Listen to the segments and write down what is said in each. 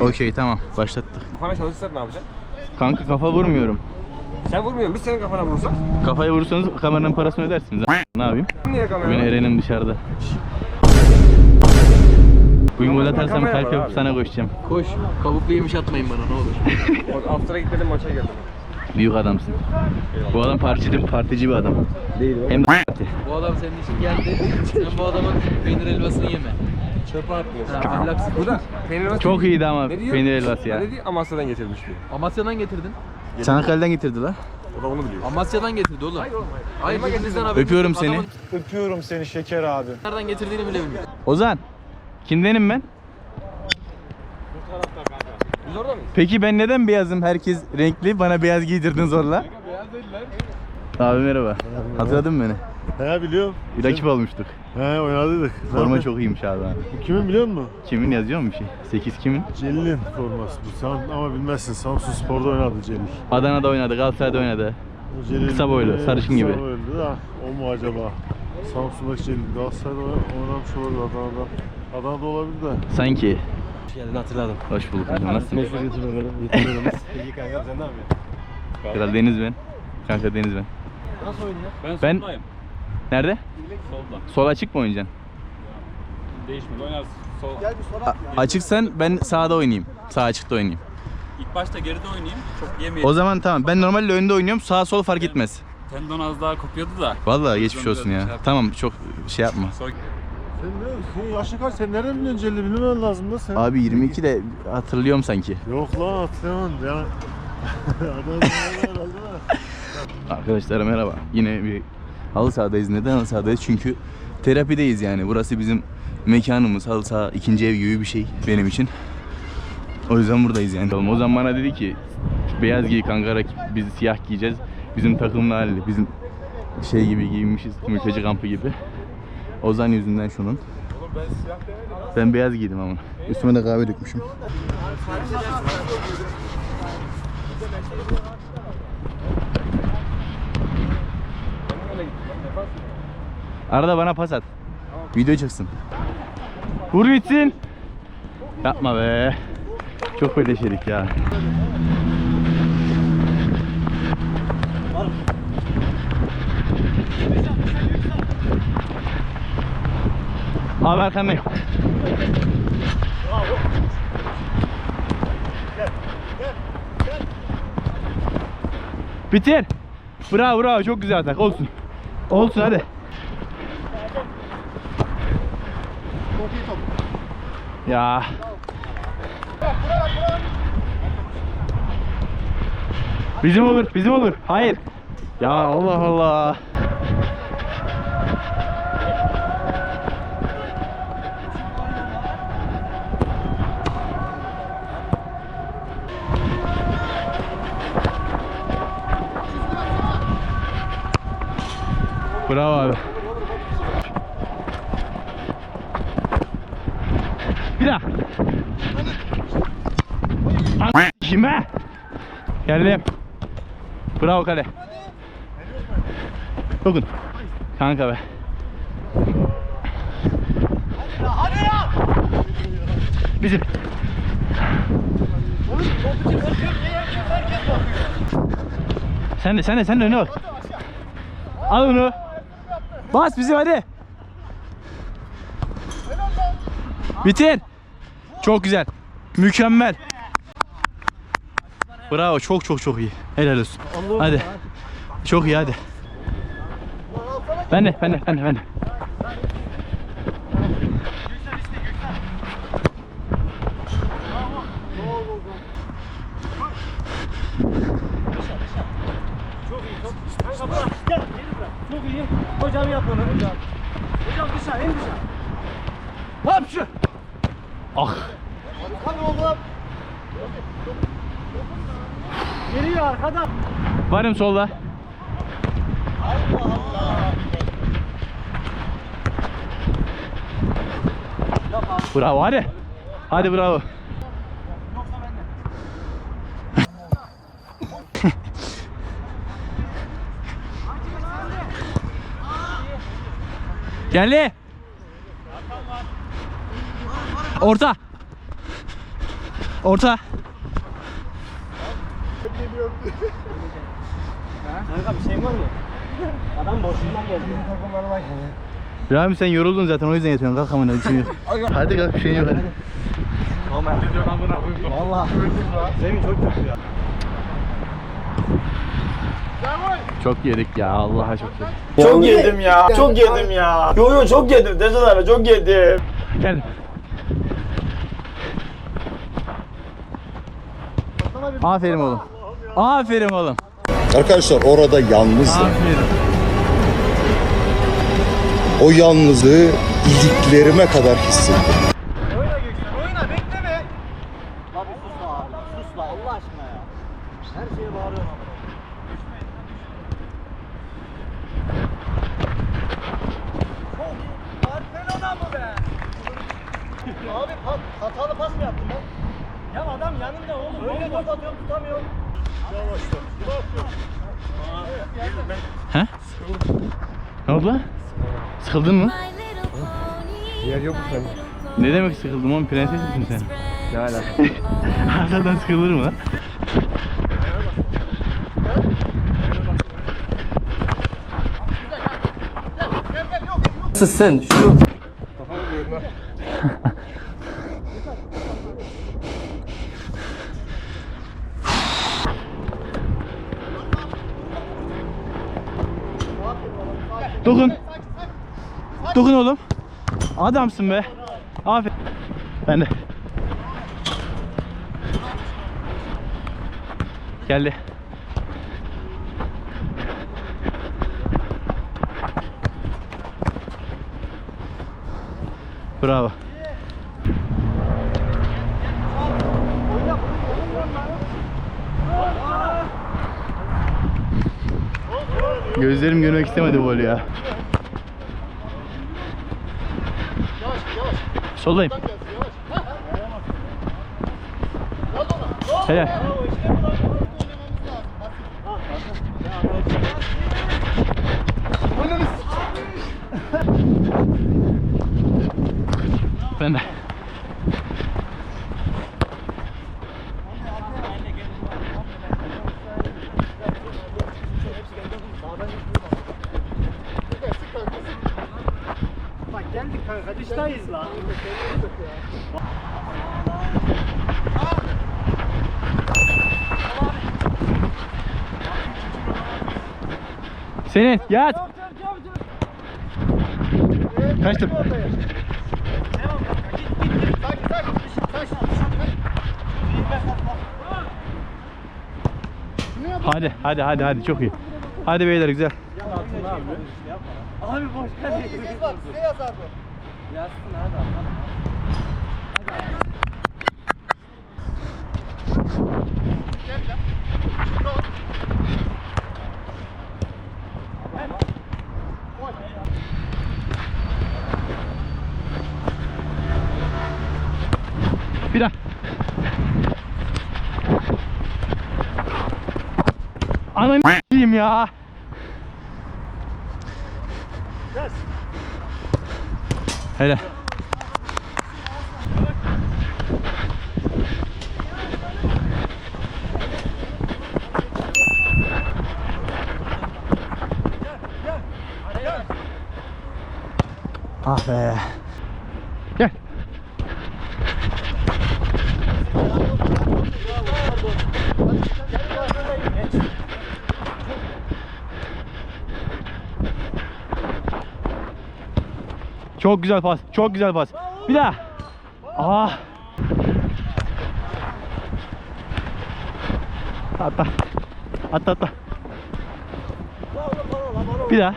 Okey tamam başlattık. Kafana çalışırsak ne yapacaksın? Kanka kafa vurmuyorum. Sen vurmuyorsun. Biz senin kafana vurursak. Kafaya vurursanız kameranın parasını ödersiniz. Ne yapayım? Niye kamera? Bugün Eren'im dışarıda. Bugün gol atarsam Kamera kalp var yapıp abi. sana koşacağım. Koş. Kabuklu yemiş atmayın bana ne olur. After'a gitmedim maça geldim. Büyük adamsın. Bu adam partici, partici bir adam. Değil Hem de. Bu adam senin için geldi. Sen bu adamın peynir helvasını yeme. Çöpe atmıyorsun. Ha, ahlaksız. Bu da peynir helvası Çok iyiydi ama Ne diyor? peynir helvası ya. Ne diyor? Amasya'dan getirmiş diyor. Amasya'dan getirdin. Çanakkale'den getirdi la. O da onu biliyor. Amasya'dan getirdi oğlum. Hayır oğlum. Hayır Elma birinizden getirdim. haberin Öpüyorum yok. seni. Adamın Öpüyorum seni şeker abi. nereden getirdiğini bile bilmiyor. Ozan. Kimdenim ben? Biz orada mıyız? Peki ben neden beyazım? Herkes renkli. Bana beyaz giydirdin zorla. Abi merhaba. Hatırladın mı beni? He biliyorum. Bir rakip olmuştuk. He oynadıydık. Forma çok iyiymiş abi. ha. Bu kimin biliyor musun? Kimin yazıyor mu bir şey? 8 kimin? Celil'in forması bu. Sen ama bilmezsin. Samsun Spor'da oynadı Celil. Adana'da oynadı, Galatasaray'da oynadı. O Celil Kısa boylu, sarışın gibi. Kısa boylu da o mu acaba? Samsun'daki Celil. Galatasaray'da oyn- oynamış olabilir Adana'da. Adana'da olabilir de. Sanki. Geldin hatırladım. Hoş bulduk. hocam. Nasılsın? İyi kanka sen ne yapıyorsun? Kral Deniz ben. Kanka Deniz ben. Nasıl oynuyor? Ben Ben-. Nerede? Solda. Sol açık mı oynayacaksın? Değişmedi. Oynarsın. Sol. A- açıksan ben sağda oynayayım. Sağ açıkta oynayayım. İlk başta geride oynayayım. Çok yemeyelim. O zaman tamam. Ben normalde önde oynuyorum. Sağ sol fark etmez. Tendon az daha kopuyordu da. Vallahi geçmiş olsun ya. Tamam çok şey yapma. Sonra Sen ne? Senin yaşın kaç? Sen nereden biliyorsun Celil'i? Bilmemen lazım da sen. Abi 22 de hatırlıyorum sanki. Yok lan hatırlamam. De. Arkadaşlar merhaba. Yine bir halı sahadayız. Neden halı sahadayız? Çünkü terapideyiz yani. Burası bizim mekanımız. Halı saha ikinci ev gibi bir şey benim için. O yüzden buradayız yani. O zaman bana dedi ki beyaz giy kanka rakip biz siyah giyeceğiz. Bizim takımla halli. Bizim şey gibi giyinmişiz. Mülteci kampı gibi. Ozan yüzünden şunun. Ben beyaz giydim ama. Üstüme de kahve dökmüşüm. Arada bana pas at. Video çıksın. Vur bitsin. Yapma be. Çok ödeşedik ya. Abi arkandayım. Bitir. Bravo bravo çok güzel atak olsun. Olsun hadi. Ya. Bizim olur, bizim olur. Hayır. Ya Allah Allah. Bravo abi. Bir daha. Kime? Geldim. Bravo kale. Dokun. Kanka be. Bizim. Sen de sen de sen de öne bak. Al onu. Bas bizim hadi. Bitir. Çok güzel. Mükemmel. Bravo çok çok çok iyi. Helal olsun. Hadi. Çok iyi hadi. Ben de ben de ben de ben de. Çok iyi. Hocam yap onu. Hocam. Hocam dışarı en dışarı. Hop şu. Ah. Hadi oğlum. Geliyor arkadan. Varım solda. Bravo hadi. Hadi bravo. Geldi. Orta. Orta. Kanka bir şey var mı? Adam boşluğundan geldi. Rahmi sen yoruldun zaten o yüzden yatıyorsun. Kalk bir yok. Hadi kalk bir şey yok hadi. Valla. Zemin çok kötü ya. Çok yedik ya Allah'a çok yedik. Çok yedim ya. Çok yedim ya. Yo yo çok yedim. Deseler çok yedim. Gel. Aferin oğlum. Aferin oğlum. Arkadaşlar orada yalnızdı. Aferin. O yalnızlığı iliklerime kadar hissettim. Oyna Göksel oyna bekleme. Abi sus la abi. Sus la Allah aşkına ya. Her şeye bağırıyorum ama. Çok iyi. Barcelona mı be? Abi pas, hatalı pas mı yaptın lan? Ya adam yanında oğlum. Öyle top atıyorum tutamıyorum. He? Ne oldu lan? Sıkıldın mı? Yer yok mu senin? Ne demek sıkıldım oğlum prenses misin sen? Ne alaka? Hasan'dan sıkılır mı lan? Sen şu Dokun. Dokun oğlum. Adamsın be. Aferin. Ben de. Geldi. Bravo. Gözlerim görmek istemedi bu ya. Soldayım. Helal. Ben de. Kanka dıştayız lan. Senin yat. Kaçtım. Hadi hadi hadi hadi çok iyi. Hadi beyler güzel. Abi boş kale. Bak size yazar bu. Yazsın hadi. Bir daha. Ananı ya. Hele. Ah be. Çok güzel pas. Çok güzel pas. Bir daha. Ah. Atla. Atla atla. Bir daha.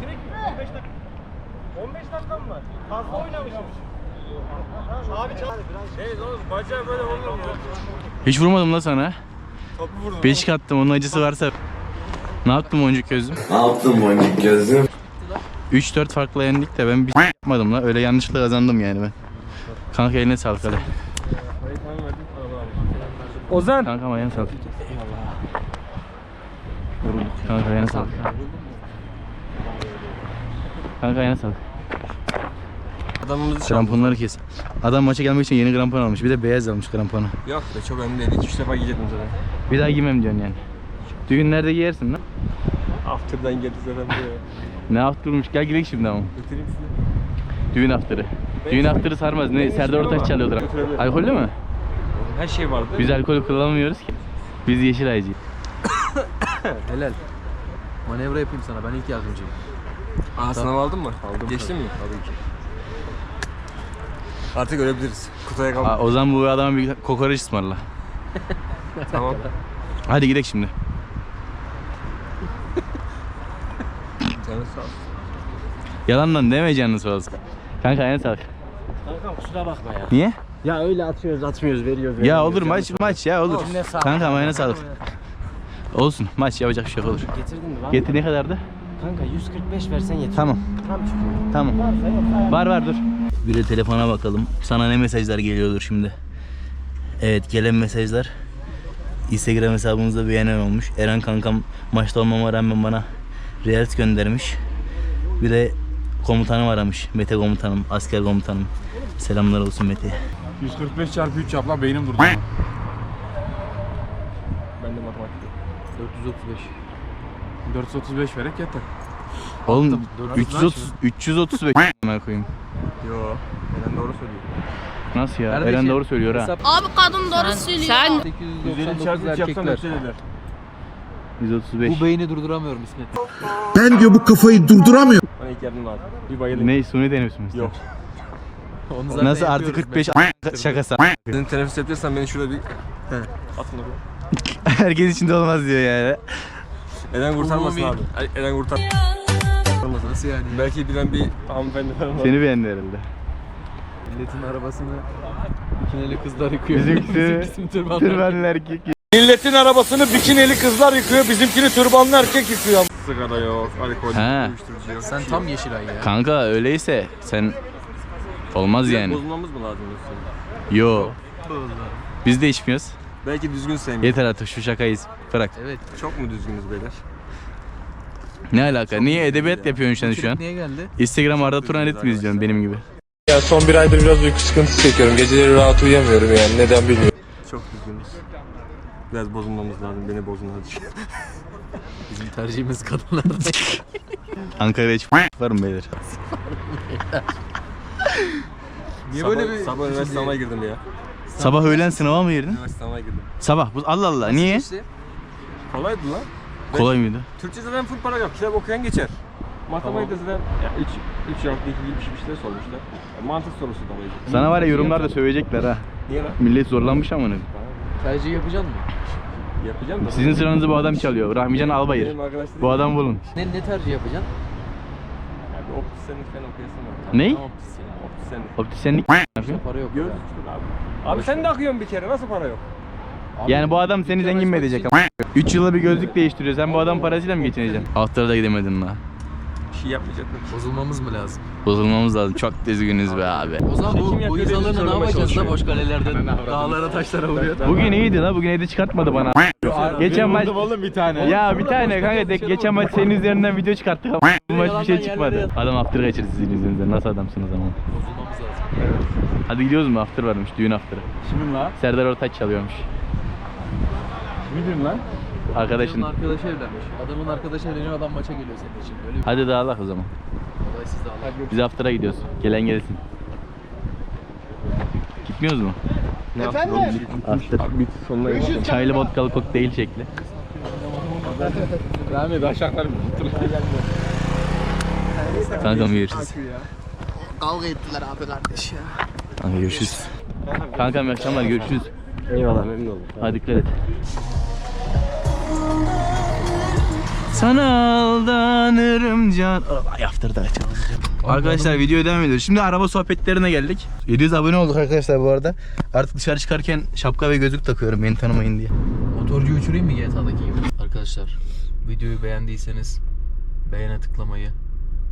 Direkt 15 dakika. 15 dakika mı var? Fazla oynamışım. Abi çal. Şey oğlum bacağı böyle olur mu? Hiç vurmadım la sana. Topu vurdum. Beşik attım onun acısı varsa. Ne yaptım boncuk gözüm? Ne yaptın boncuk gözüm? 3-4 farklı yendik de ben bir yapmadım la. Öyle yanlışlıkla kazandım yani ben. Kanka eline sağlık hadi. Ozan. Kanka ayağına sağlık. Eyvallah. Kanka ayağına sağlık. Kanka ayağına sağlık. Adamımızı. Kramponları kes. Adam maça gelmek için yeni krampon almış. Bir de beyaz almış kramponu. Yok be çok önemli değil. 2-3 defa giyecektim zaten. Bir daha giymem diyorsun yani. Düğünlerde giyersin lan. After'dan geldi zaten buraya. Ne after'mış gel gidelim şimdi ama. Götüreyim sizi. Düğün after'ı. Düğün after'ı sarmaz. Ne Serdar Ortaç çalıyordur. Götürebilirim. Alkollü mü? Her şey vardı. Biz alkol kullanmıyoruz ki. Biz yeşil aycıyız. Helal. Manevra yapayım sana ben ilk yardımcıyım. Aa sınav aldın mı? Aldım. Geçtin mi? Tabii ki. Artık ölebiliriz. Kutuya Aa, kalma. o zaman bu adama bir kokoreç ısmarla. tamam. Hadi gidelim şimdi. Canın sağ olsun. Yalandan deme canını sağ olsun. Kanka ayağına sağlık. Kankam kusura bakma ya. Niye? Ya öyle atıyoruz atmıyoruz veriyoruz. Ya veriyoruz. olur maç maç ya olur. Eline sağlık. Kanka ayağına sağlık. Olsun maç yapacak bir şey yok, olur. Getirdin mi? Var mı? Getir ne kadardı? Kanka 145 versen yeter. Tamam. Tam çıkıyor. Tamam. Varsa Var var dur. Bir de telefona bakalım. Sana ne mesajlar geliyordur şimdi. Evet gelen mesajlar. Instagram hesabımızda beğenen olmuş. Eren kankam maçta olmama rağmen bana Reels göndermiş. Bir de komutanım aramış. Mete komutanım, asker komutanım. Selamlar olsun Mete'ye. 145 çarpı 3 yap lan beynim durdu. Ben de matematik. 435. 435 vererek yeter. Oğlum Dört- 330 335 amına koyayım. Yo. Eren doğru söylüyor. Nasıl ya? Kardeşim, Eren doğru söylüyor ha. Abi kadın doğru söylüyor. Sen 899 erkekler. 135. Bu beyni durduramıyorum İsmet. Ben diyor bu kafayı durduramıyorum. Bana ilk yardım lazım. Bir bayılayım. Ne suni mü? Yok. Onu zaten Nasıl artı yapıyoruz 45 şakası. Senin teneffüs yapacaksan beni şurada bir... Atın oraya. Herkes içinde olmaz diyor yani. Eren kurtarmasın Umumi. abi. Ay, Eren kurtar. Nasıl yani? Belki bilen bir hanımefendi falan var. Seni beğendi herhalde. Milletin arabasını bikineli kızlar yıkıyor. Bizimkisi Bizimkisi tırmanlar. tırmanlı erkek. Milletin arabasını bikineli kızlar yıkıyor, bizimkini türbanlı erkek yıkıyor. Sigara yok, alkol, He. uyuşturucu yok. Sen tam Yeşilay ya. Kanka öyleyse sen olmaz yani. Bozulmamız mı lazım diyorsun? Yo. Biz de içmiyoruz. Belki düzgün sevmiyor. Yeter artık şu şakayız. Bırak. Evet. Çok mu düzgünüz beyler? Ne alaka? Niye edebiyat yapıyorsun sen şu an? Niye geldi? Instagram Arda Turan mi izliyorsun benim gibi? Ya son bir aydır biraz uyku sıkıntısı çekiyorum. Geceleri rahat uyuyamıyorum yani. Neden bilmiyorum. Çok düzgünüz. Biraz bozulmamız lazım. Beni bozun hadi. Bizim tercihimiz kadınlarda. Ankara'ya hiç varım beyler. Niye sabah, böyle bir... Sabah üniversite sınavına girdim ya. Sabah öğlen sınava mı girdin? Üniversite sınavına girdim. Sabah. Bu Allah Allah. Niye? İşte, Kolaydı lan. Kolay mıydı? Türkçe zaten full paragraf. Kitap okuyan geçer. Matematikte zaten 3 3 harfli iki gibi bir şeyler sormuşlar. Mantık sorusu da oydu. Sana var ya yorumlarda sövecekler ha. Niye lan? Millet zorlanmış ama ne? tercih yapacaksın mı? Yapacağım da. Sizin sıranızı bu adam çalıyor. Rahmican Albayır. Benim arkadaşlarım. Bu adam bulun. Ne, ne tercih yapacaksın? Bir optisyenlik falan okuyasın var. Ney? Tamam, pis ya. Optisyenlik. Optisyenlik yapıyor. Para yok. Göz ya. abi. Abi sen de akıyorsun bir kere. Nasıl para yok? Abi, Yani bu adam seni zengin mi edecek ama? 3 yılda bir gözlük değiştiriyor. Sen bu adam parasıyla mı geçineceksin? Ahtara da gidemedin la. Şey yapmayacak mı? Bozulmamız mı lazım? Bozulmamız lazım. Çok düzgünüz be abi. O zaman bu, bu yapıyor, beni izalarını ne yapacağız da boş kalelerden dağlara taşlara vuruyor. Bugün iyiydi la. Bugün evde çıkartmadı bana. Geçen maç... oğlum bir tane. Ya bir tane kanka de, geçen maç senin üzerinden video çıkarttık ama bu maç bir şey çıkmadı. Adam after kaçırdı sizin yüzünüzden. Nasıl adamsınız ama. Bozulmamız lazım. Hadi gidiyoruz mu? After varmış. Düğün after'ı. Kimin lan? Serdar Ortaç çalıyormuş. Kimin lan? Arkadaşın. Adamın arkadaşı evlenmiş. Adamın arkadaşı evleniyor adam maça geliyor senin için. Böyle bir Hadi dağılak o zaman. da Allah. Biz after'a gidiyoruz. Gelen gelsin. Gitmiyoruz mu? Efendim? After. Sonuna. Çaylı vodkalı kokteyl şekli. Rahmet aşağılar mı? Kankam görüşürüz. Kavga ettiler abi kardeş ya. Kanka görüşürüz. Kankam iyi akşamlar görüşürüz. Eyvallah memnun oldum. Hadi dikkat et. Sana aldanırım can. Ay after'da açalım. Arkadaşlar videoya devam ediyoruz. Şimdi araba sohbetlerine geldik. 700 abone olduk arkadaşlar bu arada. Artık dışarı çıkarken şapka ve gözlük takıyorum beni tanımayın diye. Motorcu uçurayım mı GTA'daki gibi? Arkadaşlar videoyu beğendiyseniz beğene tıklamayı,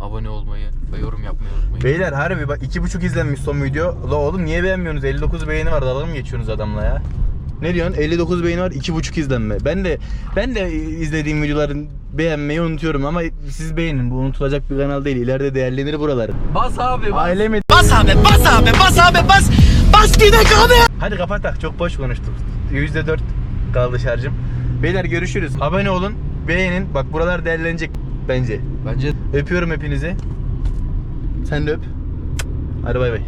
abone olmayı ve yorum yapmayı unutmayın. Beyler harbi bak 2.5 izlenmiş son video. La oğlum niye beğenmiyorsunuz? 59 beğeni var dalga mı geçiyorsunuz adamla ya? Ne diyorsun? 59 beğeni var 2.5 izlenme. Ben de ben de izlediğim videoların beğenmeyi unutuyorum ama siz beğenin. Bu unutulacak bir kanal değil. İleride değerlenir buralar. Bas abi bas. Ailemi Bas abi bas abi bas abi bas. Bas gidek abi. Hadi kapatak çok boş konuştuk. %4 kaldı şarjım. Beyler görüşürüz. Abone olun, beğenin. Bak buralar değerlenecek bence. Bence Öpüyorum hepinizi. Sen de öp. Hadi bay bay.